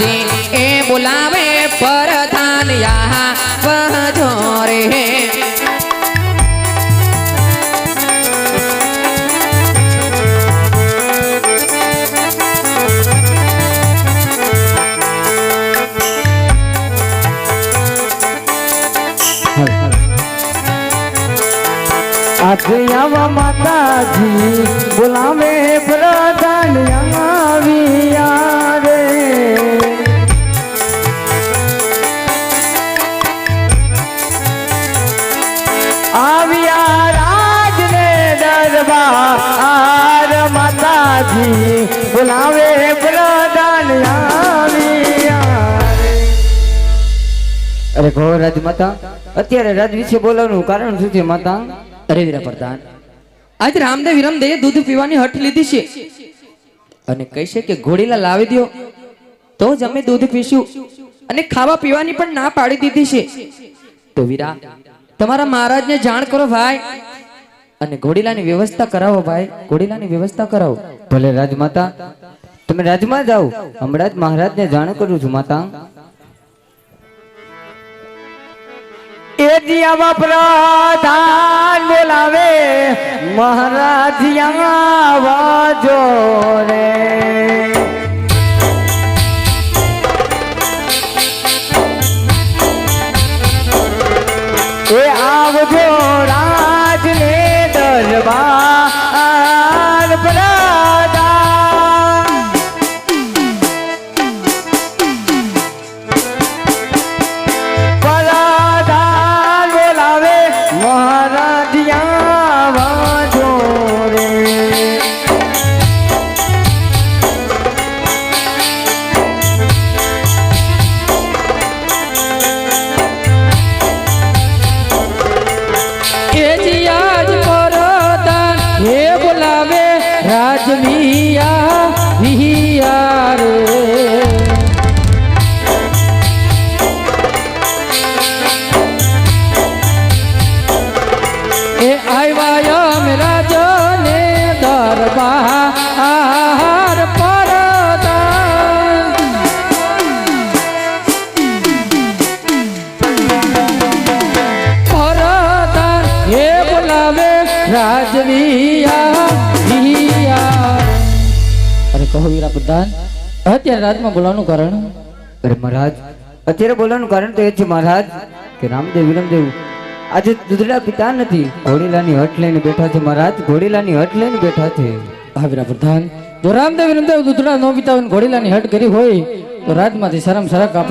जी ए बुलावे प्रधान यहाँ वह झोरे आज यहाँ माता जी बुलावे આવ્યા રાજને દરબાર માતાજી બોલાવે અરે ઘો રાજ માતા, અત્યારે રાજ વિશે બોલવાનું કારણ શું છે માતા? અરે વીરા પ્રધાન, આજ રામદેવ વિરમદેવે દૂધ પીવાની હઠ લીધી છે. અને કહેશે કે ઘોડીલા લાવી દ્યો, તો જ અમે દૂધ પીશું. અને ખાવા પીવાની પણ ના પાડી દીધી છે. તો વીરા તમારા મહારાજને જાણ કરો ભાઈ. અને ઘોડીલાની વ્યવસ્થા કરાવો ભાઈ. ઘોડીલાની વ્યવસ્થા કરાવો. ભલે રાજમાતા, તમે રાજમાં જાઓ. હમણાં જ મહારાજને જાણ કરું છું માતા. એ દિયાવા પ્રધાન બોલાવે. મહારાજ આવાજો રે. રાજવિયા અરે કહો વીરા પ્રધાન, અત્યારે રાજમાં બોલાવવાનું કારણ? અરે મહારાજ, અત્યારે બોલવાનું કારણ તો એ છે મહારાજ કે રામદેવ, વિરમદેવ, આજે દુધડા પિતા નથી, ઘોડીલાની હટ લઈને બેઠા છે મહારાજ, ઘોડીલાની હટ લઈને બેઠા છે. હા વીરા પ્રધાન, જો રામદેવ, વિરમદેવ દુધડા નો પિતા ઘોડીલાની હટ કરી હોય, તો રાજમાંથી શરમ શરક